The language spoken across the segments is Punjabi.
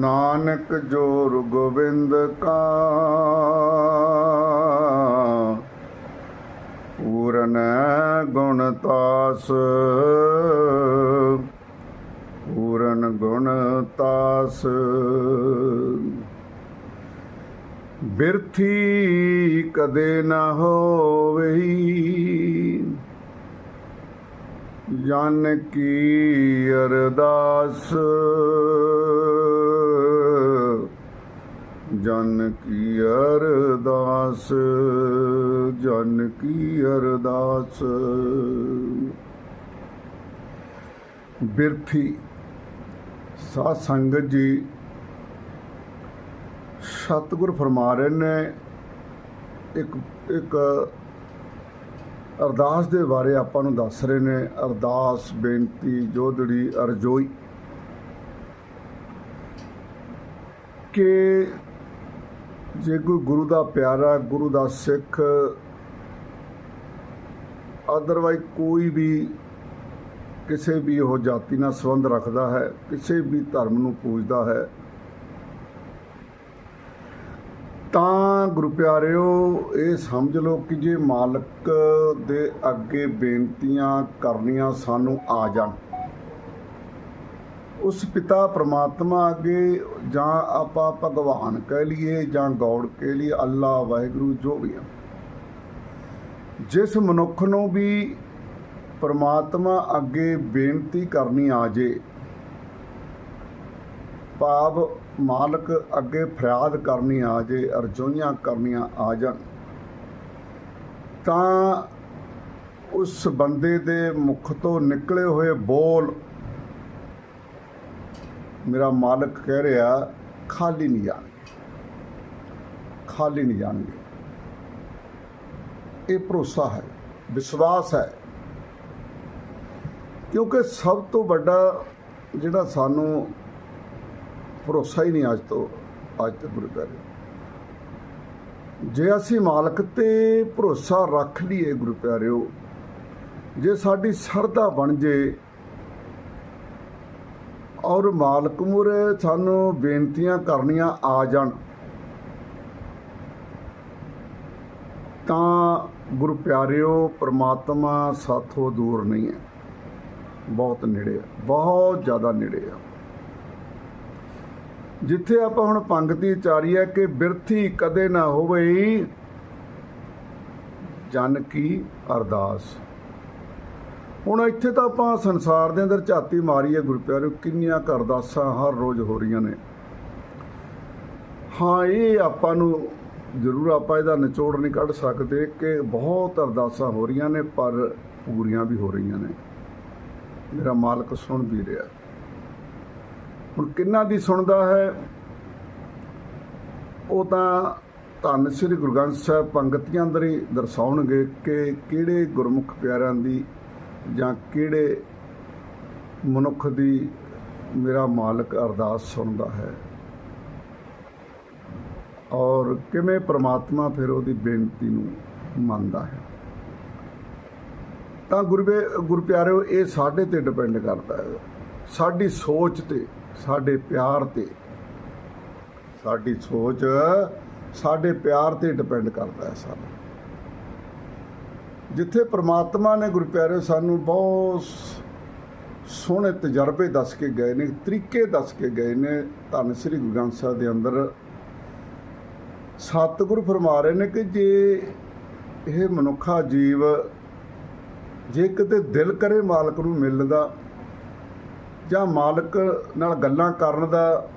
ਨਾਨਕ ਜੋਰ ਗੋਬਿੰਦ ਕਾ, ਪੂਰਨ ਗੁਣ ਤਾਸ, ਪੂਰਨ ਗੁਣ ਤਾਸ। ਬਿਰਥੀ ਕਦੇ ਨਾ ਹੋਵਈ, ਜਨ ਕੀ ਅਰਦਾਸ। ਜਨ ਕੀ ਅਰਦਾਸ, ਜਨ ਕੀ ਅਰਦਾਸ। ਬਿਰਥੀ ਸਾਧ ਸੰਗਤ ਜੀ, ਸਤਿਗੁਰ ਫਰਮਾ ਰਹੇ ਨੇ ਇੱਕ ਇੱਕ ਅਰਦਾਸ ਦੇ ਬਾਰੇ ਆਪਾਂ ਨੂੰ ਦੱਸ ਰਹੇ ਨੇ, ਅਰਦਾਸ, ਬੇਨਤੀ ਜੋਦੜੀ ਅਰਜ਼ੋਈ। ਕਿ ਜੇ ਕੋਈ ਗੁਰੂ ਦਾ ਪਿਆਰਾ, ਗੁਰੂ ਦਾ ਸਿੱਖ ਅਦਰਵਾਈਜ਼ ਕੋਈ ਵੀ ਕਿਸੇ ਵੀ ਉਹ ਜਾਤੀ ਨਾਲ ਸੰਬੰਧ ਰੱਖਦਾ ਹੈ, ਕਿਸੇ ਵੀ ਧਰਮ ਨੂੰ ਪੂਜਦਾ ਹੈ, ਤਾਂ ਗੁਰੂ ਪਿਆਰਿਓ, ਇਹ ਸਮਝ ਲਓ ਕਿ ਜੇ ਮਾਲਕ ਦੇ ਅੱਗੇ ਬੇਨਤੀਆਂ ਕਰਨੀਆਂ ਸਾਨੂੰ ਆ ਜਾਣ। ਉਸ ਪਿਤਾ ਪ੍ਰਮਾਤਮਾ ਅੱਗੇ ਜਾਂ ਆਪਾਂ ਭਗਵਾਨ ਕਹਿ ਲਈਏ ਜਾਂ ਗੌੜ ਕਹਿ ਲਈਏ, ਅੱਲਾ, ਵਾਹਿਗੁਰੂ, ਜੋ ਵੀ ਆ। ਜਿਸ ਮਨੁੱਖ ਨੂੰ ਵੀ ਪ੍ਰਮਾਤਮਾ ਅੱਗੇ ਬੇਨਤੀ ਕਰਨੀ ਆ ਜੇ, ਭਾਵ ਮਾਲਕ ਅੱਗੇ ਫਰਿਆਦ ਕਰਨੀ ਆ ਜੇ, ਅਰਜ਼ੋਈਆਂ ਕਰਨੀਆਂ ਆ ਜਾਣ, ਤਾਂ ਉਸ ਬੰਦੇ ਦੇ ਮੁਖ ਤੋਂ ਨਿਕਲੇ ਹੋਏ ਬੋਲ ਮੇਰਾ ਮਾਲਕ ਕਹਿ ਰਿਹਾ, ਖਾਲੀ ਨਹੀਂ ਜਾਣਗੇ। ਖਾਲੀ ਨਹੀਂ ਜਾਣਗੇ। ਇਹ ਭਰੋਸਾ ਹੈ, ਵਿਸ਼ਵਾਸ ਹੈ। ਕਿਉਂਕਿ ਸਭ ਤੋਂ ਵੱਡਾ ਜਿਹੜਾ ਸਾਨੂੰ ਭਰੋਸਾ ਹੀ ਨਹੀਂ ਅੱਜ ਤੋਂ, ਅੱਜ ਤੱਕ ਗੁਰੂ ਪਿਆਰੇ ਜੇ ਅਸੀਂ ਮਾਲਕ ਤੇ ਭਰੋਸਾ ਰੱਖ ਲਈਏ ਗੁਰੂ ਪਿਆਰਿਓ, ਜੇ ਸਾਡੀ ਸਰਦਾ ਬਣ ਜੇ ਔਰ ਮਾਲਕ ਮੁਰੇ ਸਾਨੂੰ ਬੇਨਤੀਆਂ ਕਰਨੀਆਂ ਆ ਜਾਣ। ਤਾਂ ਗੁਰੂ ਪਿਆਰਿਓ, ਪ੍ਰਮਾਤਮਾ ਸਾਥੋਂ ਦੂਰ ਨਹੀਂ ਹੈ। ਬਹੁਤ ਨੇੜੇ ਹੈ ਬਹੁਤ ਜ਼ਿਆਦਾ ਨੇੜੇ ਹੈ ਜਿੱਥੇ ਆਪਾਂ ਹੁਣ ਪੰਗਤੀ ਚਾਰੀ ਹੈ ਕਿ ਬਿਰਥੀ ਕਦੇ ਨਾ ਹੋਵੇ ਜਨ ਕੀ ਅਰਦਾਸ। ਹੁਣ ਇੱਥੇ ਤਾਂ ਆਪਾਂ ਸੰਸਾਰ ਦੇ ਅੰਦਰ ਝਾਤੀ ਮਾਰੀਏ ਹੈ ਕਿੰਨੀਆਂ ਕੁ ਅਰਦਾਸਾਂ ਹਰ ਰੋਜ਼ ਹੋ ਰਹੀਆਂ ਨੇ। ਹਾਂ, ਇਹ ਆਪਾਂ ਨੂੰ ਜ਼ਰੂਰ ਆਪਾਂ ਇਹਦਾ ਨਿਚੋੜ ਨਹੀਂ ਕੱਢ ਸਕਦੇ ਕਿ ਬਹੁਤ ਅਰਦਾਸਾਂ ਹੋ ਰਹੀਆਂ ਨੇ, ਪਰ ਪੂਰੀਆਂ ਵੀ ਹੋ ਰਹੀਆਂ ਨੇ। ਮੇਰਾ ਮਾਲਕ ਸੁਣ ਵੀ ਰਿਹਾ। ਹੁਣ ਕਿੰਨਾ ਦੀ ਸੁਣਦਾ ਹੈ? ਉਹ ਤਾਂ ਧੰਨ ਸ੍ਰੀ ਗੁਰੂ ਗ੍ਰੰਥ ਸਾਹਿਬ ਪੰਗਤੀਆਂ ਅੰਦਰ ਹੀ ਦਰਸਾਉਣਗੇ ਕਿ ਕਿਹੜੇ ਗੁਰਮੁਖ ਪਿਆਰਿਆਂ ਦੀ ਜਾਂ ਕਿਹੜੇ ਮਨੁੱਖ ਦੀ ਮੇਰਾ ਮਾਲਕ ਅਰਦਾਸ ਸੁਣਦਾ ਹੈ? ਔਰ ਕਿਵੇਂ ਪ੍ਰਮਾਤਮਾ ਫਿਰ ਉਹਦੀ ਬੇਨਤੀ ਨੂੰ ਮੰਨਦਾ ਹੈ? ਤਾਂ ਗੁਰਬੇ ਗੁਰ ਇਹ ਸਾਡੇ ਤੇ ਡਿਪੈਂਡ ਕਰਦਾ ਹੈ। ਸਾਡੀ ਸੋਚ ਤੇ, ਸਾਡੇ ਪਿਆਰ ਤੇ, ਸਾਡੀ ਸੋਚ ਸਾਡੇ ਪਿਆਰ ਤੇ ਡਿਪੈਂਡ ਕਰਦਾ ਹੈ ਸਾਰਾ ਜਿੱਥੇ ਪ੍ਰਮਾਤਮਾ ਨੇ ਗੁਰਪਿਆਰੇ ਸਾਨੂੰ ਬਹੁਤ ਸੋਹਣੇ ਤਜਰਬੇ ਦੱਸ ਕੇ ਗਏ ਨੇ, ਤਰੀਕੇ ਦੱਸ ਕੇ ਗਏ ਨੇ, ਧੰਨ ਸ੍ਰੀ ਗੁਰੂ ਗ੍ਰੰਥ ਸਾਹਿਬ ਦੇ ਅੰਦਰ। ਸਤਿਗੁਰ ਫਰਮਾ ਰਹੇ ਨੇ ਕਿ ਜੇ ਇਹ ਮਨੁੱਖਾ ਜੀਵ ਜੇ ਕਿਤੇ ਦਿਲ ਕਰੇ ਮਾਲਕ ਨੂੰ ਮਿਲਣ ਦਾ ਜਾਂ ਮਾਲਕ ਨਾਲ ਗੱਲਾਂ ਕਰਨ ਦਾ,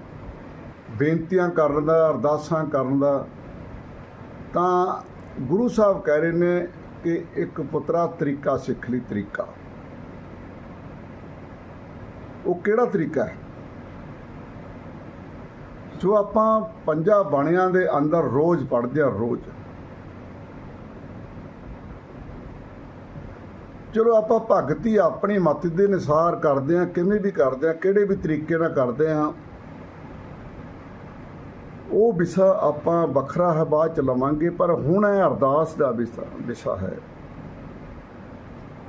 ਬੇਨਤੀਆਂ ਕਰਨ ਦਾ, ਅਰਦਾਸਾਂ ਕਰਨ ਦਾ, ਤਾਂ ਗੁਰੂ ਸਾਹਿਬ ਕਹਿ ਰਹੇ ਨੇ ਕਿ ਇੱਕ ਪੁੱਤਰਾ ਤਰੀਕਾ ਸਿੱਖ ਲਈ ਤਰੀਕਾ। ਉਹ ਕਿਹੜਾ ਤਰੀਕਾ ਹੈ? ਜੋ ਆਪਾਂ ਪੰਜਾਂ ਬਾਣੀਆਂ ਦੇ ਅੰਦਰ ਰੋਜ਼ ਪੜ੍ਹਦੇ ਆ ਰੋਜ਼। ਚਲੋ ਆਪਾਂ ਭਗਤੀ ਆਪਣੀ ਮਤ ਦੇ ਅਨੁਸਾਰ ਕਰਦੇ ਆ ਕਿਵੇਂ ਵੀ ਕਰਦੇ ਆ ਕਿਹੜੇ ਵੀ ਤਰੀਕੇ ਨਾਲ ਕਰਦੇ ਆ ਉਹ ਵਿਸ਼ਾ ਆਪਾਂ ਵੱਖਰਾ ਹੈ, ਬਾਅਦ ਚ ਲਵਾਂਗੇ, ਪਰ ਹੁਣ ਇਹ ਅਰਦਾਸ ਦਾ ਵਿਸ਼ਾ ਵਿਸ਼ਾ ਹੈ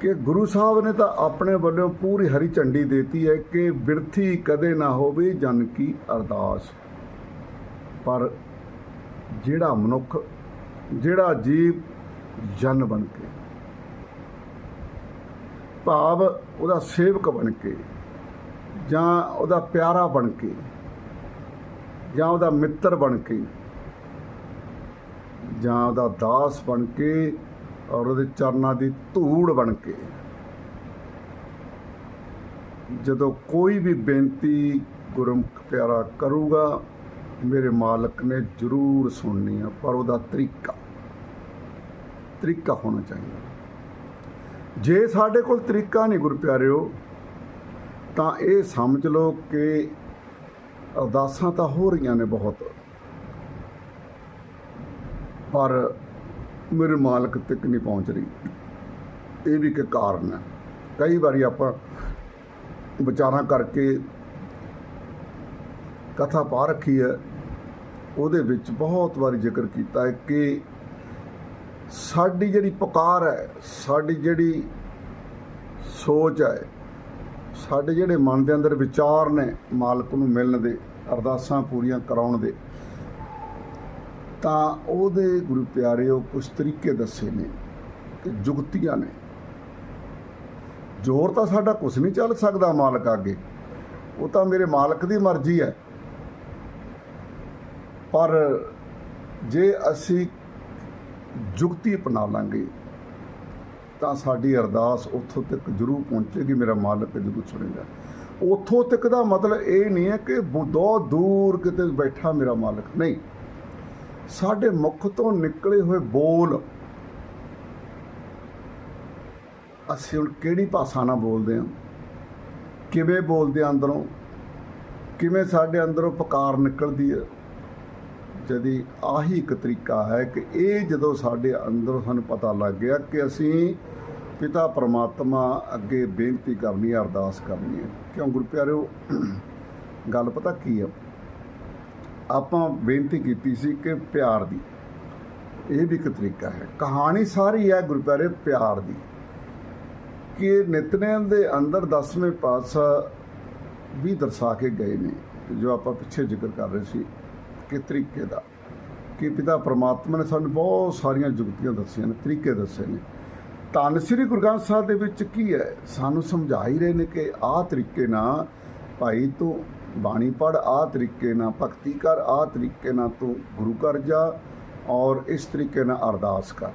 ਕਿ ਗੁਰੂ ਸਾਹਿਬ ਨੇ ਤਾਂ ਆਪਣੇ ਵੱਲੋਂ ਪੂਰੀ ਹਰੀ ਝੰਡੀ ਦੇਤੀ ਹੈ ਕਿ ਬਿਰਥੀ ਕਦੇ ਨਾ ਹੋਵੇ ਜਨ ਕੀ ਅਰਦਾਸ। ਪਰ ਜਿਹੜਾ ਮਨੁੱਖ ਜਿਹੜਾ ਜੀਵ ਜਨ ਬਣ ਕੇ, ਭਾਵ ਉਹਦਾ ਸੇਵਕ ਬਣ ਕੇ ਜਾਂ ਉਹਦਾ ਪਿਆਰਾ ਬਣ ਕੇ ਜਾਂ ਉਹਦਾ ਮਿੱਤਰ ਬਣ ਕੇ, ਜਾਂ ਉਹਦਾ ਦਾਸ ਬਣ ਕੇ ਔਰ ਉਹਦੇ ਚਰਨਾਂ ਦੀ ਧੂੜ ਬਣ ਕੇ। ਜਦੋਂ ਕੋਈ ਵੀ ਬੇਨਤੀ ਗੁਰਮੁਖ ਪਿਆਰਾ ਕਰੂਗਾ, ਮੇਰੇ ਮਾਲਕ ਨੇ ਜ਼ਰੂਰ ਸੁਣਨੀ ਆ, ਪਰ ਉਹਦਾ ਤਰੀਕਾ ਤਰੀਕਾ ਹੋਣਾ ਚਾਹੀਦਾ। ਜੇ ਸਾਡੇ ਕੋਲ ਤਰੀਕਾ ਨਹੀਂ ਗੁਰ ਪਿਆਰਿਓ ਤਾਂ ਇਹ ਸਮਝ ਲਓ ਕਿ ਅਰਦਾਸਾਂ ਤਾਂ ਹੋ ਰਹੀਆਂ ਨੇ ਬਹੁਤ। ਪਰ ਮੇਰੇ ਮਾਲਕ ਤੱਕ ਨਹੀਂ ਪਹੁੰਚ ਰਹੀ। ਇਹ ਵੀ ਇੱਕ ਕਾਰਨ ਹੈ। ਕਈ ਵਾਰੀ ਆਪਾਂ ਵਿਚਾਰਾਂ ਕਰਕੇ ਕਥਾ ਪਾ ਰੱਖੀ ਹੈ। ਉਹਦੇ ਵਿੱਚ ਬਹੁਤ ਵਾਰੀ ਜ਼ਿਕਰ ਕੀਤਾ ਹੈ ਕਿ ਸਾਡੀ ਜਿਹੜੀ ਪੁਕਾਰ ਹੈ, ਸਾਡੀ ਜਿਹੜੀ ਸੋਚ ਹੈ ਸਾਡੇ ਜਿਹੜੇ ਮਨ ਦੇ ਅੰਦਰ ਵਿਚਾਰ ਨੇ ਮਾਲਕ ਨੂੰ ਮਿਲਣ ਦੇ, ਅਰਦਾਸਾਂ ਪੂਰੀਆਂ ਕਰਾਉਣ ਦੇ, ਤਾਂ ਉਹਦੇ ਗੁਰੂ ਪਿਆਰਿਓ ਕੁਝ ਤਰੀਕੇ ਦੱਸੇ ਨੇ ਕਿ ਜੁਗਤੀਆਂ ਨੇ। ਜ਼ੋਰ ਤਾਂ ਸਾਡਾ ਕੁਝ ਨਹੀਂ ਚੱਲ ਸਕਦਾ ਮਾਲਕ ਅੱਗੇ। ਉਹ ਤਾਂ ਮੇਰੇ ਮਾਲਕ ਦੀ ਮਰਜ਼ੀ ਹੈ। ਪਰ ਜੇ ਅਸੀਂ ਜੁਗਤੀ ਅਪਣਾ ਲਾਂਗੇ ਤਾਂ ਸਾਡੀ ਅਰਦਾਸ ਉੱਥੋਂ ਤੱਕ ਜ਼ਰੂਰ ਪਹੁੰਚੇਗੀ, ਮੇਰਾ ਮਾਲਕ ਜ਼ਰੂਰ ਸੁਣੇਗਾ। ਉੱਥੋਂ ਤੱਕ ਦਾ ਮਤਲਬ ਇਹ ਨਹੀਂ ਹੈ ਕਿ ਬਹੁਤ ਦੂਰ ਕਿਤੇ ਬੈਠਾ ਮੇਰਾ ਮਾਲਕ। ਨਹੀਂ। ਸਾਡੇ ਮੁਖ ਤੋਂ ਨਿਕਲੇ ਹੋਏ ਬੋਲ। ਅਸੀਂ ਹੁਣ ਕਿਹੜੀ ਭਾਸ਼ਾ ਨਾਲ ਬੋਲਦੇ ਹਾਂ? ਕਿਵੇਂ ਬੋਲਦੇ ਹਾਂ ਅੰਦਰੋਂ? ਕਿਵੇਂ ਸਾਡੇ ਅੰਦਰੋਂ ਪੁਕਾਰ ਨਿਕਲਦੀ ਹੈ? ਜਦੀ ਆਹੀ ਇੱਕ ਤਰੀਕਾ ਹੈ ਕਿ ਇਹ ਜਦੋਂ ਸਾਡੇ ਅੰਦਰੋਂ ਸਾਨੂੰ ਪਤਾ ਲੱਗ ਗਿਆ ਕਿ ਅਸੀਂ ਪਿਤਾ ਪਰਮਾਤਮਾ ਅੱਗੇ ਬੇਨਤੀ ਕਰਨੀ ਹੈ, ਅਰਦਾਸ ਕਰਨੀ ਹੈ। ਕਿਉਂ ਗੁਰੂ ਪਿਆਰਿਓ, ਗੱਲ ਪਤਾ ਕੀ ਹੈ? ਆਪਾਂ ਬੇਨਤੀ ਕੀਤੀ ਸੀ ਕਿ ਪਿਆਰ ਦੀ। ਇਹ ਵੀ ਇੱਕ ਤਰੀਕਾ ਹੈ। ਕਹਾਣੀ ਸਾਰੀ ਹੈ ਗੁਰੂ ਪਿਆਰੇ, ਪਿਆਰ ਦੀ। ਕਿ ਨਿਤਨੇਮ ਦੇ ਅੰਦਰ ਦਸਵੇਂ ਪਾਤਸ਼ਾਹ ਵੀ ਦਰਸਾ ਕੇ ਗਏ ਨੇ, ਜੋ ਆਪਾਂ ਪਿੱਛੇ ਜ਼ਿਕਰ ਕਰ ਰਹੇ ਸੀ ਕਿ ਤਰੀਕੇ ਦਾ। ਕਿ ਪਿਤਾ ਪਰਮਾਤਮਾ ਨੇ ਸਾਨੂੰ ਬਹੁਤ ਸਾਰੀਆਂ ਜੁਗਤੀਆਂ ਦੱਸੀਆਂ ਨੇ, ਤਰੀਕੇ ਦੱਸੇ ਨੇ। ਧੰਨ ਸ੍ਰੀ ਗੁਰੂ ਗ੍ਰੰਥ ਸਾਹਿਬ ਦੇ ਵਿੱਚ ਕੀ ਹੈ? ਸਾਨੂੰ ਸਮਝਾ ਹੀ ਰਹੇ ਨੇ ਕਿ ਆਹ ਤਰੀਕੇ ਨਾਲ ਭਾਈ ਤੂੰ ਬਾਣੀ ਪੜ ਆਹ ਤਰੀਕੇ ਨਾਲ ਭਗਤੀ ਕਰ ਆਹ ਤਰੀਕੇ ਨਾਲ ਤੂੰ ਗੁਰੂ ਘਰ ਜਾ ਔਰ ਇਸ ਤਰੀਕੇ ਨਾਲ ਅਰਦਾਸ ਕਰ।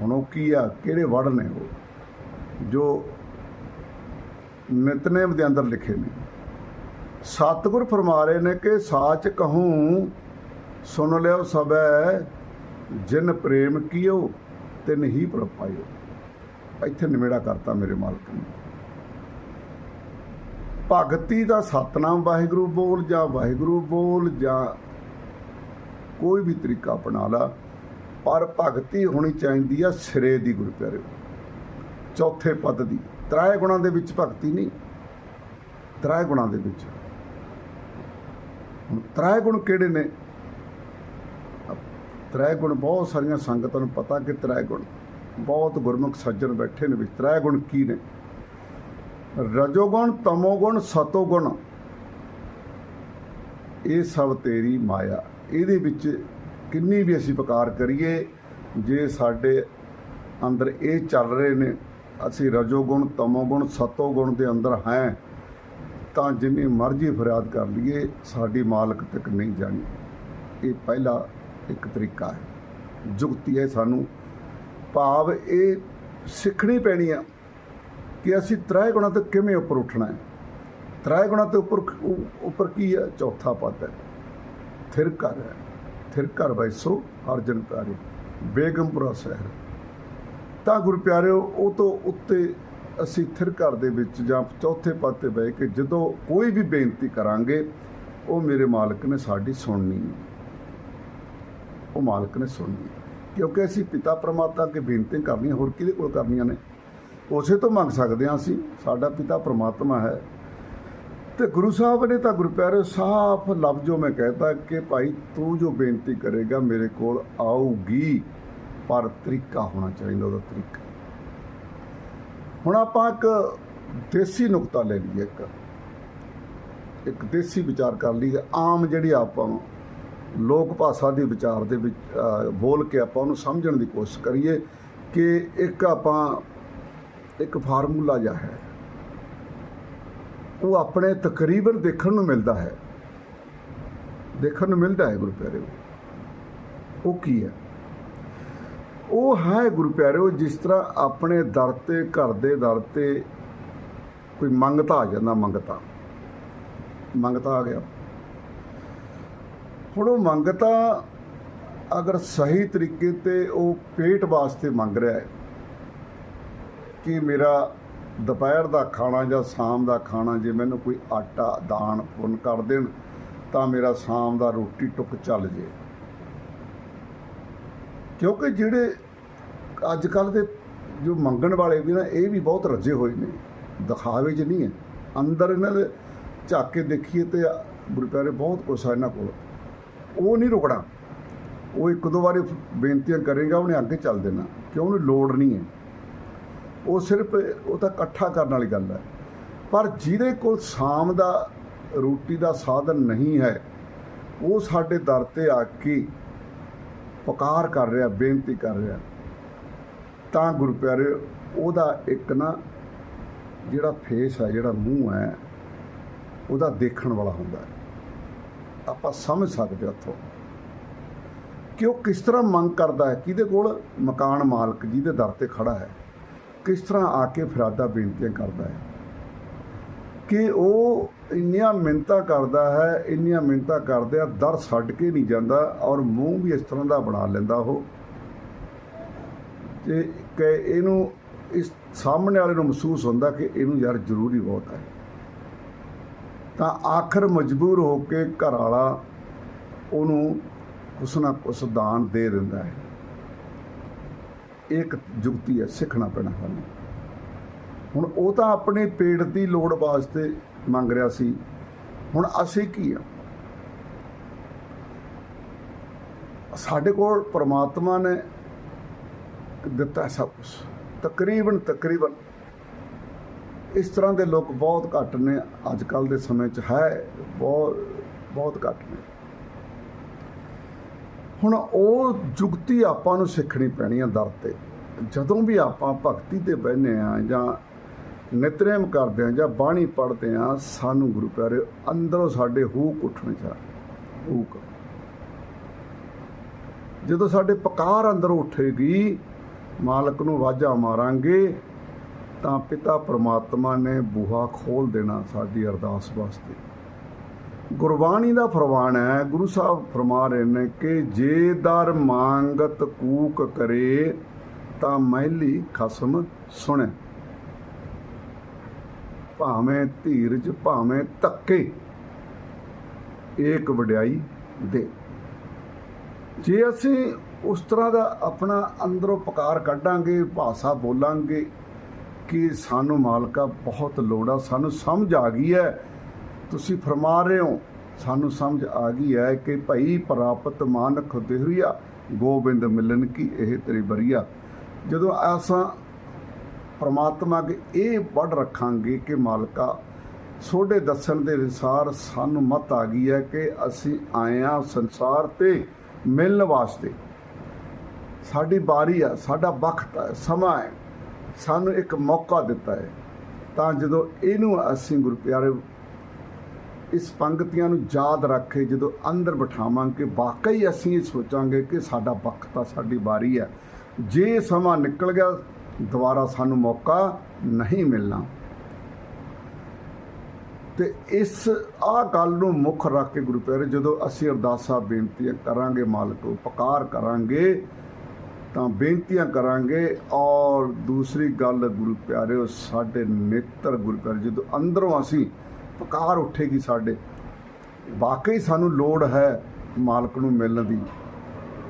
ਹੁਣ ਉਹ ਕੀ ਆ? ਕਿਹੜੇ ਵੜ ਨੇ ਉਹ? ਜੋ ਨਿਤਨੇਮ ਦੇ ਅੰਦਰ ਲਿਖੇ ਨੇ। ਸਤਿਗੁਰ ਫਰਮਾ ਰਹੇ ਨੇ ਕਿ ਸਾਚ ਕਹੂੰ, ਸੁਣ ਲਿਓ ਸਬੈ ਜਿਨ ਪ੍ਰੇਮ ਕੀਓ। ਤੇ ਨਹੀਂ ਪ੍ਰਪਾਇਓ ਇੱਥੇ ਨਿਮੇੜਾ ਕਰਤਾ ਮੇਰੇ ਮਾਲਕ ਨੇ। ਭਗਤੀ ਦਾ ਸਤਨਾਮ ਵਾਹਿਗੁਰੂ ਬੋਲ ਜਾਂ ਵਾਹਿਗੁਰੂ ਬੋਲ ਜਾਂ ਕੋਈ ਵੀ ਤਰੀਕਾ ਅਪਣਾ ਲਾ, ਪਰ ਭਗਤੀ ਹੋਣੀ ਚਾਹੀਦੀ ਆ ਸਿਰੇ ਦੀ, ਗੁਰੂ ਪਿਆਰੇ। ਚੌਥੇ ਪਦ ਦੀ। ਤ੍ਰਾਏ ਗੁਣਾਂ ਦੇ ਵਿੱਚ ਭਗਤੀ ਨਹੀਂ। ਤ੍ਰਾਏ ਗੁਣਾਂ ਦੇ ਵਿੱਚ। ਹੁਣ ਤ੍ਰਾਏ ਗੁਣ ਕਿਹੜੇ ਨੇ? ਤ੍ਰੈ ਗੁਣ ਬਹੁਤ ਸਾਰੀਆਂ ਸੰਗਤਾਂ ਨੂੰ ਪਤਾ ਕਿ ਤ੍ਰੈ ਗੁਣ ਬਹੁਤ ਗੁਰਮੁਖ ਸੱਜਣ ਬੈਠੇ ਨੇ ਵੀ ਤ੍ਰੈ ਗੁਣ ਕੀ ਨੇ? ਰਜੋਗੁਣ, ਤਮੋਗੁਣ, ਸਤੋਗੁਣ। ਇਹ ਸਭ ਤੇਰੀ ਮਾਇਆ। ਇਹਦੇ ਵਿੱਚ ਕਿੰਨੀ ਵੀ ਅਸੀਂ ਪਕਾਰ ਕਰੀਏ, ਜੇ ਸਾਡੇ ਅੰਦਰ ਇਹ ਚੱਲ ਰਹੇ ਨੇ, ਅਸੀਂ ਰਜੋਗੁਣ, ਤਮੋਗੁਣ, ਸਤੋਗੁਣ ਦੇ ਅੰਦਰ ਹੈ, ਤਾਂ ਜਿੰਨੀ ਮਰਜ਼ੀ ਫਰਿਆਦ ਕਰ ਲਈਏ, ਸਾਡੀ ਮਾਲਕ ਤੱਕ ਨਹੀਂ ਜਾਣੀ। ਇਹ ਪਹਿਲਾ ਇੱਕ ਤਰੀਕਾ ਹੈ ਜੁਗਤੀ ਹੈ ਸਾਨੂੰ। ਭਾਵ ਇਹ ਸਿੱਖਣੀ ਪੈਣੀ ਆ ਕਿ ਅਸੀਂ ਤ੍ਰੈ ਗੁਣਾ ਤੋਂ ਕਿਵੇਂ ਉੱਪਰ ਉੱਠਣਾ ਹੈ। ਤ੍ਰੈ ਗੁਣਾ ਤੋਂ ਉੱਪਰ ਉੱਪਰ ਕੀ ਹੈ? ਚੌਥਾ ਪਦ ਹੈ। ਥਿਰ ਘਰ ਹੈ। ਥਿਰ ਕਰ ਵੈਸੋ ਅਰਜਨ ਪਿਆਰੇ ਬੇਗਮਪੁਰਾ ਸ਼ਹਿਰ। ਤਾਂ ਗੁਰੂ ਪਿਆਰਿਓ, ਉਹ ਤੋਂ ਉੱਤੇ ਅਸੀਂ ਥਿਰ ਘਰ ਦੇ ਵਿੱਚ ਜਾਂ ਚੌਥੇ ਪਦ ਤੇ ਬਹਿ ਕੇ ਜਦੋਂ ਕੋਈ ਵੀ ਬੇਨਤੀ ਕਰਾਂਗੇ, ਉਹ ਮੇਰੇ ਮਾਲਕ ਨੇ ਸਾਡੀ ਸੁਣਨੀ ਹੈ। ਉਹ ਮਾਲਕ ਨੇ ਸੁਣਨੀ ਕਿਉਂਕਿ ਅਸੀਂ ਪਿਤਾ ਪ੍ਰਮਾਤਮਾ ਅੱਗੇ ਬੇਨਤੀ ਕਰਨੀਆਂ ਹੋਰ ਕਿਹਦੇ ਕੋਲ ਕਰਨੀਆਂ ਨੇ? ਉਸੇ ਤੋਂ ਮੰਗ ਸਕਦੇ ਹਾਂ ਅਸੀਂ, ਸਾਡਾ ਪਿਤਾ ਪ੍ਰਮਾਤਮਾ ਹੈ। ਤੇ ਗੁਰੂ ਸਾਹਿਬ ਨੇ ਤਾਂ ਗੁਰੂ ਪਿਆਰੇ ਸਾਫ਼ ਲਫ਼ਜ਼ੋਂ ਮੈਂ ਕਹਿਤਾ ਕਿ ਭਾਈ ਤੂੰ ਜੋ ਬੇਨਤੀ ਕਰੇਗਾ ਮੇਰੇ ਕੋਲ ਆਊਗੀ, ਪਰ ਤਰੀਕਾ ਹੋਣਾ ਚਾਹੀਦਾ ਉਹਦਾ ਤਰੀਕਾ। ਹੁਣ ਆਪਾਂ ਇੱਕ ਦੇਸੀ ਨੁਕਤਾ ਲੈ ਲਈਏ ਇੱਕ। ਇੱਕ ਦੇਸੀ ਵਿਚਾਰ ਕਰ ਲਈਏ, ਆਮ ਜਿਹੜੀ ਆਪਾਂ ਲੋਕ ਭਾਸ਼ਾ ਦੇ ਵਿਚਾਰ ਦੇ ਵਿੱਚ ਬੋਲ ਕੇ ਆਪਾਂ ਉਹਨੂੰ ਸਮਝਣ ਦੀ ਕੋਸ਼ਿਸ਼ ਕਰੀਏ ਕਿ ਇੱਕ ਆਪਾਂ, ਇੱਕ ਫਾਰਮੂਲਾ ਜਿਹਾ ਹੈ। ਉਹ ਆਪਣੇ ਤਕਰੀਬਨ ਦੇਖਣ ਨੂੰ ਮਿਲਦਾ ਹੈ। ਦੇਖਣ ਨੂੰ ਮਿਲਦਾ ਹੈ ਗੁਰੂ ਪਿਆਰਿਓ। ਉਹ ਕੀ ਹੈ? ਉਹ ਹੈ ਗੁਰੂ ਪਿਆਰਿਓ, ਜਿਸ ਤਰ੍ਹਾਂ ਆਪਣੇ ਦਰ ਤੇ, ਘਰ ਦੇ ਦਰ ਤੇ ਕੋਈ ਮੰਗਤਾ ਆ ਜਾਂਦਾ, ਮੰਗਤਾ। ਮੰਗਤਾ ਆ ਗਿਆ। ਹੁਣ ਉਹ ਮੰਗ ਤਾਂ ਅਗਰ ਸਹੀ ਤਰੀਕੇ ਤੇ ਉਹ ਪੇਟ ਵਾਸਤੇ ਮੰਗ ਰਿਹਾ ਹੈ ਕਿ ਮੇਰਾ ਦੁਪਹਿਰ ਦਾ ਖਾਣਾ ਜਾਂ ਸ਼ਾਮ ਦਾ ਖਾਣਾ ਜੇ ਮੈਨੂੰ ਕੋਈ ਆਟਾ, ਦਾਨ, ਪੁੰਨ ਕਰ ਦੇਣ, ਤਾਂ ਮੇਰਾ ਸ਼ਾਮ ਦਾ ਰੋਟੀ ਟੁੱਕ ਚੱਲ ਜੇ। ਕਿਉਂਕਿ ਜਿਹੜੇ ਅੱਜ ਕੱਲ ਦੇ ਜੋ ਮੰਗਣ ਵਾਲੇ ਵੀ ਨਾ, ਇਹ ਵੀ ਬਹੁਤ ਰੱਜੇ ਹੋਏ ਨੇ। ਦਿਖਾਵੇ 'ਚ ਨਹੀਂ ਹੈ। ਅੰਦਰ ਇਹਨਾਂ ਦੇ ਝਾਕ ਕੇ ਦੇਖੀਏ ਤੇ ਗੁਰੂ ਪਿਆਰੇ, ਬਹੁਤ ਕੁਛ ਆ ਇਹਨਾਂ ਕੋਲ। ਉਹ ਨਹੀਂ ਰੁਕਣਾ। ਉਹ ਇੱਕ ਦੋ ਵਾਰੀ ਬੇਨਤੀਆਂ ਕਰੇਗਾ, ਉਹਨੇ ਅੱਗੇ ਚੱਲ ਦੇਣਾ ਕਿ ਉਹਨੂੰ ਲੋੜ ਨਹੀਂ ਹੈ। ਉਹ ਸਿਰਫ ਉਹ ਤਾਂ ਇਕੱਠਾ ਕਰਨ ਵਾਲੀ ਗੱਲ ਹੈ। ਪਰ ਜਿਹਦੇ ਕੋਲ ਸ਼ਾਮ ਦਾ, ਰੋਟੀ ਦਾ ਸਾਧਨ ਨਹੀਂ ਹੈ, ਉਹ ਸਾਡੇ ਦਰ ਤੇ ਆ ਕੇ ਪੁਕਾਰ ਕਰ ਰਿਹਾ, ਬੇਨਤੀ ਕਰ ਰਿਹਾ। ਤਾਂ ਗੁਰੂ ਪਿਆਰੇ ਉਹਦਾ ਇੱਕ ਨਾ ਜਿਹੜਾ ਫੇਸ ਹੈ, ਜਿਹੜਾ ਮੂੰਹ ਹੈ, ਉਹਦਾ ਦੇਖਣ ਵਾਲਾ ਹੁੰਦਾ ਹੈ। ਆਪਾਂ ਸਮਝ ਸਕਦੇ ਉੱਥੋਂ। ਕਿ ਉਹ ਕਿਸ ਤਰ੍ਹਾਂ ਮੰਗ ਕਰਦਾ ਹੈ, ਕਿਹਦੇ ਕੋਲ ਮਕਾਨ ਮਾਲਕ ਜਿਹਦੇ ਦਰ ਤੇ ਖੜਾ ਹੈ, ਕਿਸ ਤਰ੍ਹਾਂ ਆ ਕੇ ਫਰਾਦਾ ਬੇਨਤੀਆਂ ਕਰਦਾ ਹੈ। ਕਿ ਉਹ ਇੰਨੀਆਂ ਮਿੰਤਾ ਕਰਦਾ ਹੈ, ਇੰਨੀਆਂ ਮਿੰਤਾ ਕਰਦੇ ਆ, ਦਰ ਛੱਡ ਕੇ ਨਹੀਂ ਜਾਂਦਾ ਔਰ ਮੂੰਹ ਵੀ ਇਸ ਤਰ੍ਹਾਂ ਦਾ ਬਣਾ ਲੈਂਦਾ ਉਹ। ਤੇ ਕਿ ਇਹਨੂੰ ਇਸ ਸਾਹਮਣੇ ਵਾਲੇ ਨੂੰ ਮਹਿਸੂਸ ਹੁੰਦਾ ਕਿ ਇਹਨੂੰ ਯਾਰ ਜ਼ਰੂਰੀ ਬਹੁਤ ਹੈ। ਤਾਂ ਆਖਰ ਮਜਬੂਰ ਹੋ ਕੇ ਘਰ ਵਾਲਾ ਉਹਨੂੰ ਕੁਛ ਨਾ ਕੁਛ ਦਾਨ ਦੇ ਦਿੰਦਾ ਹੈ। ਇਹ ਇੱਕ ਜੁਗਤੀ ਹੈ, ਸਿੱਖਣਾ ਪੈਣਾ ਸਾਨੂੰ। ਹੁਣ ਉਹ ਤਾਂ ਆਪਣੇ ਪੇਟ ਦੀ ਲੋੜ ਵਾਸਤੇ ਮੰਗ ਰਿਹਾ ਸੀ। ਹੁਣ ਅਸੀਂ ਕੀ ਆ? ਸਾਡੇ ਕੋਲ ਪ੍ਰਮਾਤਮਾ ਨੇ ਦਿੱਤਾ ਸਭ ਕੁਝ ਤਕਰੀਬਨ ਤਕਰੀਬਨ ਇਸ ਤਰ੍ਹਾਂ ਦੇ ਲੋਕ ਬਹੁਤ ਘੱਟ ਨੇ ਅੱਜ ਕੱਲ ਦੇ ਸਮੇਂ 'ਚ ਹੈ, ਬਹੁਤ ਬਹੁਤ ਘੱਟ ਨੇ। ਹੁਣ ਉਹ ਜੁਗਤੀ ਆਪਾਂ ਨੂੰ ਸਿੱਖਣੀ ਪੈਣੀ ਆ ਦਰ ਤੇ। ਜਦੋਂ ਵੀ ਆਪਾਂ ਭਗਤੀ ਤੇ ਬਹਿਨੇ ਆ ਜਾਂ ਨਿਤਨੇਮ ਕਰਦੇ ਆ ਜਾਂ ਬਾਣੀ ਪੜ੍ਹਦੇ ਆ, ਸਾਨੂੰ ਗੁਰੂ ਪਿਆਰੇ, ਅੰਦਰੋਂ ਸਾਡੇ ਹੂਕ ਉੱਠਣੇ ਚਾ ਹੂਕ। ਜਦੋਂ ਸਾਡੇ ਪਕਾਰ ਅੰਦਰ ਉੱਠੇਗੀ, ਮਾਲਕ ਨੂੰ ਵਾਜਾ ਮਾਰਾਂਗੇ ਤਾਂ ਪਿਤਾ ਪ੍ਰਮਾਤਮਾ ਨੇ ਬੂਹਾ ਖੋਲ ਦੇਣਾ ਸਾਡੀ ਅਰਦਾਸ ਵਾਸਤੇ। ਗੁਰਬਾਣੀ ਦਾ ਫਰਮਾਨ ਹੈ, ਗੁਰੂ ਸਾਹਿਬ ਫਰਮਾ ਰਹੇ ਨੇ ਕਿ ਜੇ ਦਰ ਮੰਗਤ ਕੂਕ ਕਰੇ, ਤਾਂ ਮਹਿਲੀ ਖਸਮ ਸੁਣੇ। ਭਾਵੇਂ ਧੀਰਜ, ਭਾਵੇਂ ਧੱਕੇ, ਏਕ ਵਡਿਆਈ ਦੇ। ਜੇ ਅਸੀਂ ਉਸ ਤਰ੍ਹਾਂ ਦਾ ਆਪਣਾ ਅੰਦਰੋਂ ਪਕਾਰ ਕੱਢਾਂਗੇ, ਭਾਸ਼ਾ ਬੋਲਾਂਗੇ ਕਿ ਸਾਨੂੰ ਮਾਲਕਾ ਬਹੁਤ ਲੋੜ ਆ ਸਾਨੂੰ ਸਮਝ ਆ ਗਈ ਹੈ। ਤੁਸੀਂ ਫਰਮਾ ਰਹੇ ਹੋ, ਸਾਨੂੰ ਸਮਝ ਆ ਗਈ ਹੈ ਕਿ ਭਈ ਪ੍ਰਾਪਤ ਮਾਨਕ ਦੇਹਰੀਆ ਗੋਬਿੰਦ ਮਿਲਨ ਕੀ ਇਹ ਤੇਰੀ ਬਰੀਆ ਜਦੋਂ ਆਸਾਂ ਪ੍ਰਮਾਤਮਾ ਅੱਗੇ ਇਹ ਵੱਡ ਰੱਖਾਂਗੇ ਕਿ ਮਾਲਕਾ ਸੋਡੇ ਦੱਸਣ ਦੇ ਅਨੁਸਾਰ ਸਾਨੂੰ ਮਤ ਆ ਗਈ ਹੈ ਕਿ ਅਸੀਂ ਆਏ ਆ ਸੰਸਾਰ ਤੇ ਮਿਲਣ ਵਾਸਤੇ। ਸਾਡੀ ਵਾਰੀ ਆ, ਸਾਡਾ ਵਕਤ ਹੈ ਸਮਾਂ ਹੈ। ਸਾਨੂੰ ਇੱਕ ਮੌਕਾ ਦਿੱਤਾ ਹੈ। ਤਾਂ ਜਦੋਂ ਇਹਨੂੰ ਅਸੀਂ ਗੁਰੂ ਪਿਆਰੇ ਇਸ ਪੰਗਤੀਆਂ ਨੂੰ ਯਾਦ ਰੱਖ ਕੇ ਜਦੋਂ ਅੰਦਰ ਬਿਠਾਵਾਂਗੇ ਵਾਕਈ ਅਸੀਂ ਇਹ ਸੋਚਾਂਗੇ ਕਿ ਸਾਡਾ ਵਕਤ ਆ ਸਾਡੀ ਵਾਰੀ ਹੈ। ਜੇ ਸਮਾਂ ਨਿਕਲ ਗਿਆ, ਦੁਬਾਰਾ ਸਾਨੂੰ ਮੌਕਾ ਨਹੀਂ ਮਿਲਣਾ। ਤੇ ਇਸ ਆ ਗੱਲ ਨੂੰ ਮੁੱਖ ਰੱਖ ਕੇ ਗੁਰੂ ਪਿਆਰੇ, ਜਦੋਂ ਅਸੀਂ ਅਰਦਾਸਾਂ ਬੇਨਤੀਆਂ ਕਰਾਂਗੇ, ਮਾਲਕ ਨੂੰ ਪੁਕਾਰ ਕਰਾਂਗੇ ਤਾਂ ਬੇਨਤੀਆਂ ਕਰਾਂਗੇ ਔਰ ਦੂਸਰੀ ਗੱਲ ਗੁਰੂ ਪਿਆਰਿਓ, ਸਾਡੇ ਨੇਤਰ ਗੁਰੂ ਪਿਆਰੇ ਜਦੋਂ ਅੰਦਰੋਂ ਅਸੀਂ ਪੁਕਾਰ ਉੱਠੇਗੀ ਸਾਡੇ, ਵਾਕਈ ਸਾਨੂੰ ਲੋੜ ਹੈ ਮਾਲਕ ਨੂੰ ਮਿਲਣ ਦੀ,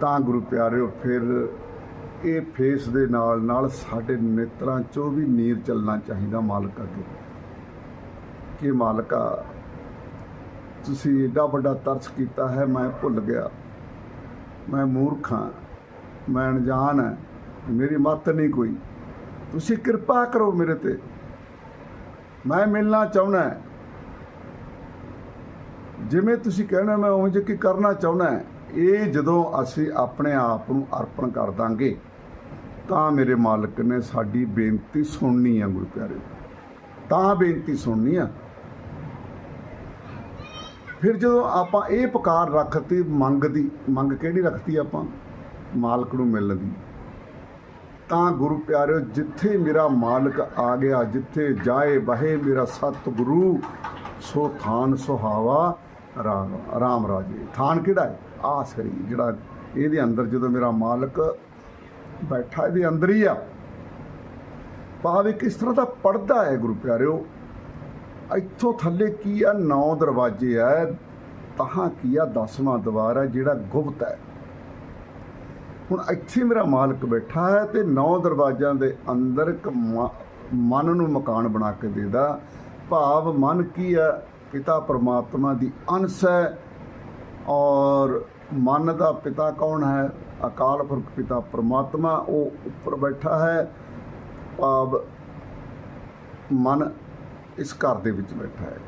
ਤਾਂ ਗੁਰੂ ਪਿਆਰਿਓ ਫਿਰ ਇਹ ਫੇਸ ਦੇ ਨਾਲ ਨਾਲ ਸਾਡੇ ਨੇਤਰਾਂ ਚੋਂ ਵੀ ਨੀਰ ਚੱਲਣਾ ਚਾਹੀਦਾ ਮਾਲਕ ਅੱਗੇ। ਕਿ ਮਾਲਕਾ ਤੁਸੀਂ ਏਡਾ ਵੱਡਾ ਤਰਸ ਕੀਤਾ ਹੈ, ਮੈਂ ਭੁੱਲ ਗਿਆ, ਮੈਂ ਮੂਰਖ ਹਾਂ। ਮੈਂ ਅਣਜਾਣ ਹੈ, ਮੇਰੀ ਮੱਤ ਨਹੀਂ ਕੋਈ। ਤੁਸੀਂ ਕਿਰਪਾ ਕਰੋ ਮੇਰੇ ਤੇ। ਮੈਂ ਮਿਲਣਾ ਚਾਹੁੰਦਾ ਜਿਵੇਂ ਤੁਸੀਂ ਕਹਿਣਾ, ਮੈਂ ਉਵੇਂ ਜੇ ਕੀ ਕਰਨਾ ਚਾਹੁੰਦਾ ਇਹ ਜਦੋਂ ਅਸੀਂ ਆਪਣੇ ਆਪ ਨੂੰ ਅਰਪਣ ਕਰ ਦਾਂਗੇ, ਤਾਂ ਮੇਰੇ ਮਾਲਕ ਨੇ ਸਾਡੀ ਬੇਨਤੀ ਸੁਣਨੀ ਆ, ਗੁਰੂ ਪਿਆਰੇ। ਤਾਂ ਬੇਨਤੀ ਸੁਣਨੀ ਆ। ਫਿਰ ਜਦੋਂ ਆਪਾਂ ਇਹ ਪੁਕਾਰ ਰੱਖਤੀ ਮੰਗ ਦੀ ਮੰਗ ਕਿਹੜੀ ਰੱਖਤੀ ਆਪਾਂ? ਮਾਲਕ ਨੂੰ ਮਿਲਣ ਦੀ। ਤਾਂ ਗੁਰੂ ਪਿਆਰਿਓ, ਜਿੱਥੇ ਮੇਰਾ ਮਾਲਕ ਆ ਗਿਆ, ਜਿੱਥੇ ਜਾਏ ਬਹੇ ਮੇਰਾ ਸਤਿਗੁਰੂ, ਸੋ ਥਾਨ ਸੁਹਾਵਾ ਰਾਮ ਰਾਮ ਰਾਜੇ। ਥਾਨ ਕਿਹੜਾ ਹੈ? ਆ ਸਰੀ, ਜਿਹੜਾ ਇਹਦੇ ਅੰਦਰ ਜਦੋਂ ਮੇਰਾ ਮਾਲਕ ਬੈਠਾ, ਇਹਦੇ ਅੰਦਰ ਹੀ ਆ। ਭਾਵੇਂ ਕਿਸ ਤਰ੍ਹਾਂ ਦਾ ਪੜਦਾ ਹੈ ਗੁਰੂ ਪਿਆਰਿਓ? ਇੱਥੋਂ ਥੱਲੇ ਕੀ ਆ? ਨੌ ਦਰਵਾਜ਼ੇ ਆ। ਤਹਾਂ ਕੀ ਆ? ਦਸਵਾਂ ਦਵਾਰ ਹੈ ਜਿਹੜਾ ਗੁਪਤ ਹੈ। ਹੁਣ ਇੱਥੇ ਮੇਰਾ ਮਾਲਕ ਬੈਠਾ ਹੈ ਤੇ ਨੌ ਦਰਵਾਜ਼ਿਆਂ ਦੇ ਅੰਦਰ ਇੱਕ ਮ- ਮਨ ਨੂੰ ਮਕਾਨ ਬਣਾ ਕੇ ਦੇਦਾ। ਭਾਵ ਮਨ ਕੀ ਹੈ? ਪਿਤਾ ਪਰਮਾਤਮਾ ਦੀ ਅੰਸ਼ ਹੈ ਔਰ ਮਨ ਦਾ ਪਿਤਾ ਕੌਣ ਹੈ? ਅਕਾਲ ਪੁਰਖ ਪਿਤਾ ਪਰਮਾਤਮਾ ਉਹ ਉੱਪਰ ਬੈਠਾ ਹੈ। ਭਾਵ ਮਨ ਇਸ ਘਰ ਦੇ ਵਿੱਚ ਬੈਠਾ ਹੈ।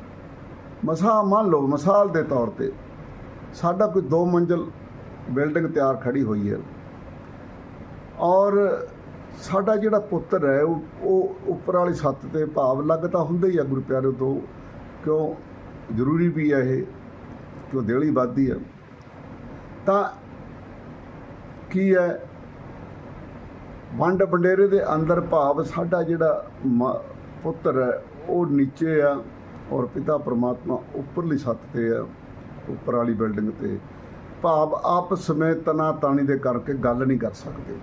ਮਸਾ ਮੰਨ ਲਓ, ਮਿਸਾਲ ਦੇ ਤੌਰ ਤੇ ਸਾਡਾ ਕੋਈ ਦੋ ਮੰਜ਼ਲ ਬਿਲਡਿੰਗ ਤਿਆਰ ਖੜੀ ਹੋਈ ਹੈ। ਔਰ ਸਾਡਾ ਜਿਹੜਾ ਪੁੱਤਰ ਹੈ, ਉਹ ਉਹ ਉੱਪਰ ਵਾਲੀ ਛੱਤ ਤੇ ਭਾਵ ਲੱਗ ਤਾਂ ਹੁੰਦਾ ਹੀ ਆ ਗੁਰੂ ਪਿਆਰੇ ਤੋਂ ਕਿਉਂ? ਜ਼ਰੂਰੀ ਵੀ ਹੈ ਇਹ, ਕਿਉਂ ਦੇਲੀ ਵੱਧਦੀ ਹੈ ਤਾਂ ਕੀ ਹੈ? ਵੰਡ ਵੰਡੇਰੇ ਦੇ ਅੰਦਰ ਭਾਵ ਸਾਡਾ ਜਿਹੜਾ ਮ- ਪੁੱਤਰ ਹੈ, ਉਹ ਨੀਚੇ ਆ ਔਰ ਪਿਤਾ ਪਰਮਾਤਮਾ ਉੱਪਰਲੀ ਛੱਤ ਤੇ ਆ, ਉੱਪਰ ਵਾਲੀ ਬਿਲਡਿੰਗ ਤੇ। ਭਾਵ ਆਪ ਸਮੇਂ ਤਨਾ ਤਾਣੀ ਦੇ ਕਰਕੇ ਗੱਲ ਨਹੀਂ ਕਰ ਸਕਦੇ।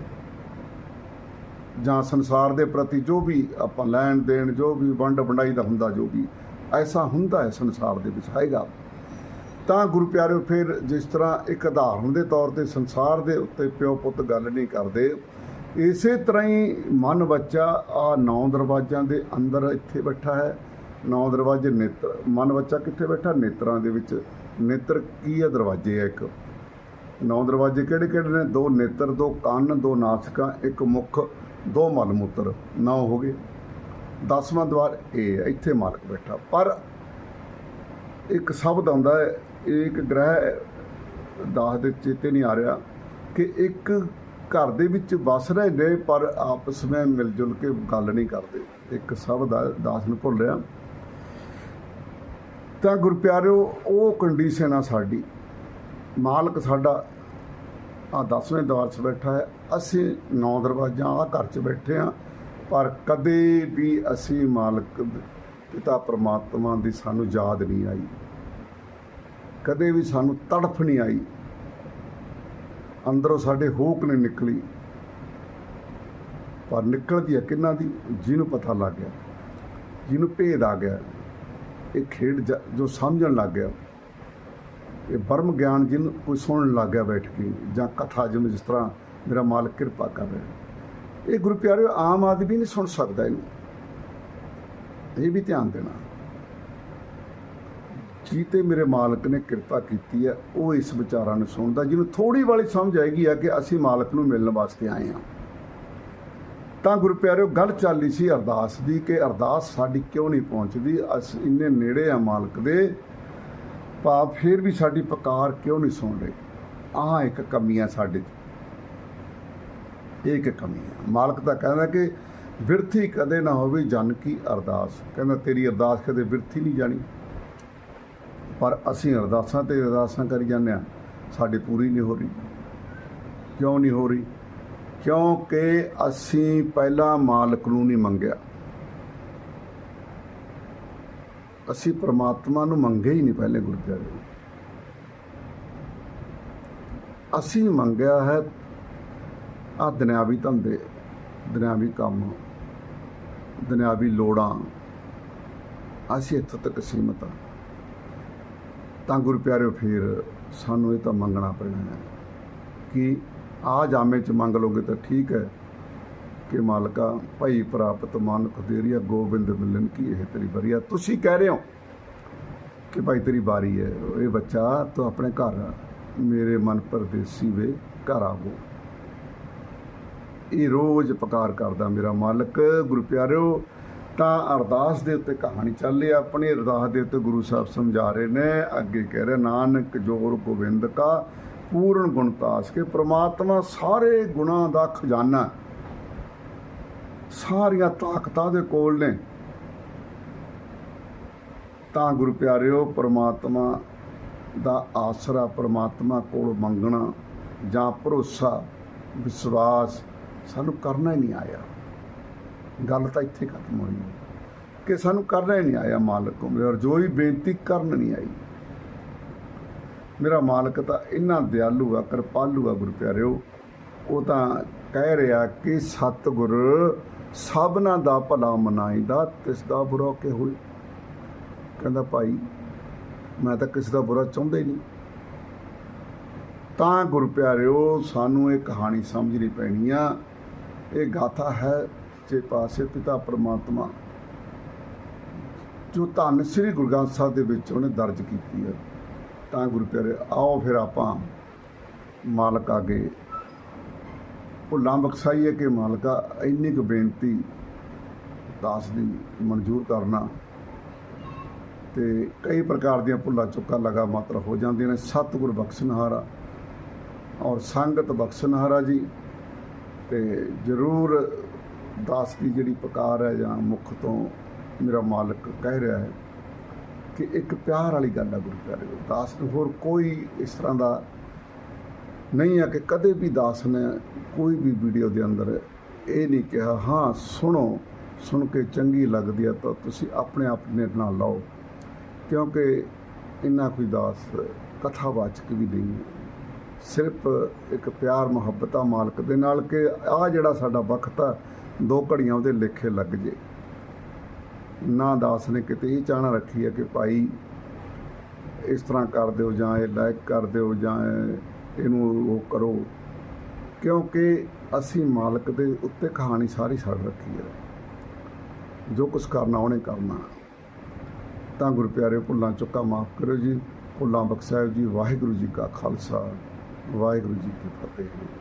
ਜਾਂ ਸੰਸਾਰ ਦੇ ਪ੍ਰਤੀ ਜੋ ਵੀ ਆਪਾਂ ਲੈਣ ਦੇਣ, ਜੋ ਵੀ ਵੰਡ ਵੰਡਾਈ ਦਾ ਹੁੰਦਾ, ਜੋ ਵੀ, ਐਸਾ ਹੁੰਦਾ ਹੈ ਸੰਸਾਰ ਦੇ ਵਿੱਚ, ਹੈਗਾ। ਤਾਂ ਗੁਰੂ ਪਿਆਰਿਓ, ਫਿਰ ਜਿਸ ਤਰ੍ਹਾਂ ਇੱਕ ਉਦਾਹਰਣ ਦੇ ਤੌਰ ਤੇ ਸੰਸਾਰ ਦੇ ਉੱਤੇ ਪਿਓ ਪੁੱਤ ਗੱਲ ਨਹੀਂ ਕਰਦੇ, ਇਸੇ ਤਰ੍ਹਾਂ ਹੀ ਮਨ ਬੱਚਾ ਆ ਨੌ ਦਰਵਾਜ਼ਿਆਂ ਦੇ ਅੰਦਰ ਇੱਥੇ ਬੈਠਾ ਹੈ। ਨੌ ਦਰਵਾਜ਼ੇ ਨੇਤਰ, ਮਨ ਬੱਚਾ ਕਿੱਥੇ ਬੈਠਾ? ਨੇਤਰਾਂ ਦੇ ਵਿੱਚ। ਨੇਤਰ ਕੀ ਹੈ? ਦਰਵਾਜ਼ੇ ਆ ਇੱਕ। ਨੌ ਦਰਵਾਜ਼ੇ ਕਿਹੜੇ ਕਿਹੜੇ ਨੇ? ਦੋ ਨੇਤਰ, ਦੋ ਕੰਨ, ਦੋ ਨਾਸਿਕਾਂ, ਇੱਕ ਮੁਖ। ਦੋ ਮਲ ਮੂਤਰ ਨਾ ਹੋ ਗਏ। ਦਸਵਾਂ ਦਵਾਰ ਇਹ ਹੈ, ਇੱਥੇ ਮਾਲਕ ਬੈਠਾ। ਪਰ ਇੱਕ ਸ਼ਬਦ ਆਉਂਦਾ ਹੈ, ਇਹ ਇੱਕ ਗ੍ਰਹਿ ਦਾਸ ਦੇ ਚੇਤੇ ਨਹੀਂ ਆ ਰਿਹਾ ਕਿ ਇੱਕ ਘਰ ਦੇ ਵਿੱਚ ਵਸ ਰਹੇ ਨੇ, ਪਰ ਆਪਸ ਵਿੱਚ ਮਿਲ ਜੁਲ ਕੇ ਗੱਲ ਨਹੀਂ ਕਰਦੇ। ਇੱਕ ਸ਼ਬਦ ਆ, ਦਾਸ ਨੂੰ ਭੁੱਲ ਰਿਹਾ। ਤਾਂ ਗੁਰ ਉਹ ਕੰਡੀਸ਼ਨ ਆ ਸਾਡੀ। ਮਾਲਕ ਸਾਡਾ ਆ 10ਵੇਂ ਦਵਾਰ 'ਚ ਬੈਠਾ ਹੈ। ਅਸੀਂ ਨੌ ਦਰਵਾਜ਼ਾ ਆ ਘਰ 'ਚ ਬੈਠੇ ਆ ਪਰ ਕਦੇ ਵੀ ਅਸੀਂ ਮਾਲਕ ਪਿਤਾ ਪਰਮਾਤਮਾ ਦੀ ਸਾਨੂੰ ਯਾਦ ਨਹੀਂ ਆਈ। ਕਦੇ ਵੀ ਸਾਨੂੰ ਤੜਫ ਨਹੀਂ ਆਈ। ਅੰਦਰੋਂ ਸਾਡੇ ਹੋਕ ਨਹੀਂ ਨਿਕਲੀ। ਪਰ ਨਿਕਲਦੀ ਹੈ ਕਿੰਨਾ ਦੀ? ਜਿਹਨੂੰ ਪਤਾ ਲੱਗ ਗਿਆ। ਜਿਹਨੂੰ ਭੇਦ ਆ ਗਿਆ। ਇਹ ਖੇਡ ਜੋ ਸਮਝਣ ਲੱਗ ਗਿਆ। ਇਹ ਬਰਮ ਗਿਆਨ ਜਿਹਨੂੰ ਕੋਈ ਸੁਣਨ ਲੱਗ ਗਿਆ ਬੈਠ ਕੇ ਜਾਂ ਕਥਾ ਜਿਵੇਂ ਜਿਸ ਤਰ੍ਹਾਂ ਮੇਰਾ ਮਾਲਕ ਕਿਰਪਾ ਕਰ। ਰਿਹਾ ਇਹ ਗੁਰੂ ਪਿਆਰਿਓ, ਆਮ ਆਦਮੀ ਨਹੀਂ ਸੁਣ ਸਕਦਾ ਇਹਨੂੰ। ਇਹ ਵੀ ਧਿਆਨ ਦੇਣਾ। ਜੀ ਮੇਰੇ ਮਾਲਕ ਨੇ ਕਿਰਪਾ ਕੀਤੀ ਹੈ, ਉਹ ਇਸ ਵਿਚਾਰਾਂ ਨੂੰ ਸੁਣਦਾ, ਜਿਹਨੂੰ ਥੋੜੀ ਵਾਲੀ ਸਮਝ ਆਏਗੀ ਆ ਕਿ ਅਸੀਂ ਮਾਲਕ ਨੂੰ ਮਿਲਣ ਵਾਸਤੇ ਆਏ ਹਾਂ। ਤਾਂ ਗੁਰੂ ਪਿਆਰਿਓ, ਗੱਲ ਚੱਲੀ ਸੀ ਅਰਦਾਸ ਦੀ ਕਿ ਅਰਦਾਸ ਸਾਡੀ ਕਿਉਂ ਨਹੀਂ ਪਹੁੰਚਦੀ? ਅਸੀਂ ਇੰਨੇ ਨੇੜੇ ਆ ਮਾਲਕ ਦੇ। ਭਾਵ ਫਿਰ ਵੀ ਸਾਡੀ ਪੁਕਾਰ ਕਿਉਂ ਨਹੀਂ ਸੁਣ ਰਹੇ? ਆਹ ਇੱਕ ਕਮੀ ਆ ਸਾਡੇ 'ਚ। ਇਹ ਇੱਕ ਕਮੀ ਹੈ। ਮਾਲਕ ਤਾਂ ਕਹਿੰਦਾ ਕਿ ਵਿਰਥੀ ਕਦੇ ਨਾ ਹੋਵੇ ਜਨ ਕੀ ਅਰਦਾਸ। ਕਹਿੰਦਾ, ਤੇਰੀ ਅਰਦਾਸ ਕਦੇ ਵਿਰਥੀ ਨਹੀਂ ਜਾਣੀ। ਪਰ ਅਸੀਂ ਅਰਦਾਸਾਂ ਤੇ ਅਰਦਾਸਾਂ ਕਰੀ ਜਾਂਦੇ ਆ ਸਾਡੀ ਪੂਰੀ ਨਹੀਂ ਹੋ ਰਹੀ। ਕਿਉਂ ਨਹੀਂ ਹੋ ਰਹੀ? ਕਿਉਂਕਿ ਅਸੀਂ ਪਹਿਲਾਂ ਮਾਲਕ ਨੂੰ ਨਹੀਂ ਮੰਗਿਆ। ਅਸੀਂ ਪ੍ਰਮਾਤਮਾ ਨੂੰ ਮੰਗੇ ਹੀ ਨਹੀਂ ਪਹਿਲੇ ਗੁਰੂ ਅਸੀਂ ਮੰਗਿਆ ਹੈ ਆ ਦੁਨਿਆਵੀ ਧੰਦੇ, ਦੁਨਿਆਵੀ ਕੰਮ, ਦੁਨਿਆਵੀ ਲੋੜਾਂ, ਅਸੀਂ ਇੱਥੋਂ ਤੱਕ ਸੀਮਤ ਹਾਂ ਤਾਂ ਗੁਰੂ ਪਿਆਰਿਓ, ਫਿਰ ਸਾਨੂੰ ਇਹ ਤਾਂ ਮੰਗਣਾ ਪੈਣਾ ਹੈ ਕਿ ਆ ਜਾਮੇ ਚ ਮੰਗ ਲੋਗੇ ਤਾਂ ਠੀਕ ਹੈ ਕਿ ਮਾਲਕਾ, ਭਈ ਪ੍ਰਾਪਤ ਮਨ ਖੁਦੇਰੀਆ ਗੋਬਿੰਦ ਮਿਲਨ ਕੀ ਇਹ ਤੇਰੀ ਬਰੀਆ? ਤੁਸੀਂ ਕਹਿ ਰਹੇ ਹੋ ਕਿ ਭਾਈ ਤੇਰੀ ਵਾਰੀ ਹੈ। ਇਹ ਬੱਚਾ, ਤੂੰ ਆਪਣੇ ਘਰ, ਮੇਰੇ ਮਨ ਪਰਦੇਸੀ ਵੇ, ਘਰ ਆਵੋ। ਇਹ ਰੋਜ਼ ਪਕਾਰ ਕਰਦਾ ਮੇਰਾ ਮਾਲਕ, ਗੁਰੂ ਪਿਆਰਿਓ, ਤਾਂ ਅਰਦਾਸ ਦੇ ਉੱਤੇ ਕਹਾਣੀ ਚੱਲ ਰਹੀ ਆਪਣੀ ਅਰਦਾਸ ਦੇ ਉੱਤੇ ਗੁਰੂ ਸਾਹਿਬ ਸਮਝਾ ਰਹੇ ਨੇ, ਅੱਗੇ ਕਹਿ ਰਹੇ, ਨਾਨਕ ਜੋਰ ਗੋਬਿੰਦ ਕਾ, ਪੂਰਨ ਗੁਣਤਾਸ ਕੇ ਪ੍ਰਮਾਤਮਾ ਸਾਰੇ ਗੁਣਾਂ ਦਾ ਖਜ਼ਾਨਾ ਸਾਰੀਆਂ ਤਾਕਤਾਂ ਦੇ ਕੋਲ ਨੇ। ਤਾਂ ਗੁਰੂ ਪਿਆਰਿਓ, ਪ੍ਰਮਾਤਮਾ ਦਾ ਆਸਰਾ ਪ੍ਰਮਾਤਮਾ ਕੋਲ ਮੰਗਣਾ ਜਾਂ ਭਰੋਸਾ, ਵਿਸ਼ਵਾਸ ਸਾਨੂੰ ਕਰਨਾ ਹੀ ਨਹੀਂ ਆਇਆ। ਗੱਲ ਤਾਂ ਇੱਥੇ ਖਤਮ ਹੋਈ। ਕਿ ਸਾਨੂੰ ਕਰਨਾ ਹੀ ਨਹੀਂ ਆਇਆ ਮਾਲਕ ਕੋਲ। ਔਰ ਜੋ ਹੀ ਬੇਨਤੀ ਕਰਨ ਨਹੀਂ ਆਈ। ਮੇਰਾ ਮਾਲਕ ਤਾਂ ਇੰਨਾ ਦਿਆਲੂ ਆ, ਕਿਰਪਾਲੂ ਆ ਗੁਰੂ ਪਿਆਰਿਓ ਉਹ ਤਾਂ ਕਹਿ ਰਿਹਾ ਕਿ ਸਤਿਗੁਰ ਸਭਨਾ ਦਾ ਭਲਾ ਮਨਾਈਦਾ ਤਿਸ ਦਾ ਬੁਰਾ ਕਿ ਹੋਈ ਕਹਿੰਦਾ, ਭਾਈ, ਮੈਂ ਤਾਂ ਕਿਸੇ ਦਾ ਬੁਰਾ ਚਾਹੁੰਦਾ ਹੀ ਨਹੀਂ। ਤਾਂ ਗੁਰੂ ਪਿਆਰਿਓ ਸਾਨੂੰ ਇਹ ਕਹਾਣੀ ਸਮਝਣੀ ਪੈਣੀ ਆ। ਇਹ ਗਾਥਾ ਹੈ ਜੇ ਪਾਸੇ ਪਿਤਾ ਪਰਮਾਤਮਾ, ਜੋ ਧੰਨ ਸ੍ਰੀ ਗੁਰੂ ਗ੍ਰੰਥ ਸਾਹਿਬ ਦੇ ਵਿੱਚ ਉਹਨੇ ਦਰਜ ਕੀਤੀ ਹੈ। ਤਾਂ ਗੁਰੂ ਪਿਆਰੇ, ਆਓ ਫਿਰ ਆਪਾਂ ਮਾਲਕ ਅੱਗੇ ਭੁੱਲਾਂ ਬਖਸ਼ਾਈਏ ਕਿ ਮਾਲਕਾ, ਇੰਨੀ ਕੁ ਬੇਨਤੀ ਦਾਸ ਦੀ ਮਨਜ਼ੂਰ ਕਰਨਾ। ਤੇ ਕਈ ਪ੍ਰਕਾਰ ਦੀਆਂ ਭੁੱਲਾਂ ਚੁੱਕਾ ਲਗਾ ਮਾਤਰ ਹੋ ਜਾਂਦੀਆਂ ਨੇ। ਸਤਿਗੁਰ ਬਖਸ਼ਣਹਾਰਾ ਔਰ ਸੰਗਤ ਬਖਸ਼ਣਹਾਰਾ ਜੀ ਤੇ ਜ਼ਰੂਰ ਦਾਸ ਦੀ ਜਿਹੜੀ ਪੁਕਾਰ ਹੈ ਜਾਂ ਮੁਖ ਤੋਂ ਮੇਰਾ ਮਾਲਕ ਕਹਿ ਰਿਹਾ ਹੈ ਕਿ ਇੱਕ ਪਿਆਰ ਵਾਲੀ ਗੱਲ ਹੈ ਗੁਰੂ ਪਿਆਰੇ ਦਾਸ ਨੂੰ ਹੋਰ ਕੋਈ ਇਸ ਤਰ੍ਹਾਂ ਦਾ ਨਹੀਂ ਆ ਕਿ ਕਦੇ ਵੀ ਦਾਸ ਨੇ ਕੋਈ ਵੀ ਵੀਡੀਓ ਦੇ ਅੰਦਰ ਇਹ ਨਹੀਂ ਕਿਹਾ, ਹਾਂ, ਸੁਣੋ, ਸੁਣ ਕੇ ਚੰਗੀ ਲੱਗਦੀ ਹੈ ਤਾਂ ਤੁਸੀਂ ਆਪਣੇ ਆਪ ਨੇ ਨਿਰਣਾ ਲਓ। ਕਿਉਂਕਿ ਇੰਨਾ ਕੋਈ ਦਾਸ ਕਥਾਵਾਚਕ ਵੀ ਨਹੀਂ ਹੈ। ਸਿਰਫ ਇੱਕ ਪਿਆਰ ਮੁਹੱਬਤ ਆ ਮਾਲਕ ਦੇ ਨਾਲ ਕਿ ਆ ਜਿਹੜਾ ਸਾਡਾ ਵਕਤ ਆ, ਦੋ ਘੜੀਆਂ ਉਹਦੇ ਲੇਖੇ ਲੱਗ ਜੇ। ਨਾ ਦਾਸ ਨੇ ਕਿਤੇ ਇਹ ਚਾਹਣਾ ਰੱਖੀ ਹੈ ਕਿ ਭਾਈ ਇਸ ਤਰ੍ਹਾਂ ਕਰ ਦਿਓ ਜਾਂ ਇਹ ਲਾਇਕ ਕਰ ਦਿਓ ਜਾਂ ਇਹਨੂੰ ਉਹ ਕਰੋ। ਕਿਉਂਕਿ ਅਸੀਂ ਮਾਲਕ ਦੇ ਉੱਤੇ ਕਹਾਣੀ ਸਾਰੀ ਛੱਡ ਰੱਖੀ ਹੈ। ਜੋ ਕੁਝ ਕਰਨਾ ਉਹਨੇ ਕਰਨਾ। ਤਾਂ ਗੁਰੂ ਪਿਆਰੇ ਭੁੱਲਾਂ ਚੁੱਕਾ ਮਾਫ ਕਰੋ ਜੀ। ਭੁੱਲਾਂ ਬਖਸ਼ਾਇਓ ਜੀ। ਵਾਹਿਗੁਰੂ ਜੀ ਕਾ ਖਾਲਸਾ। ਵਾਹਿਗੁਰੂ ਜੀ ਕੀ ਫਤਿਹ।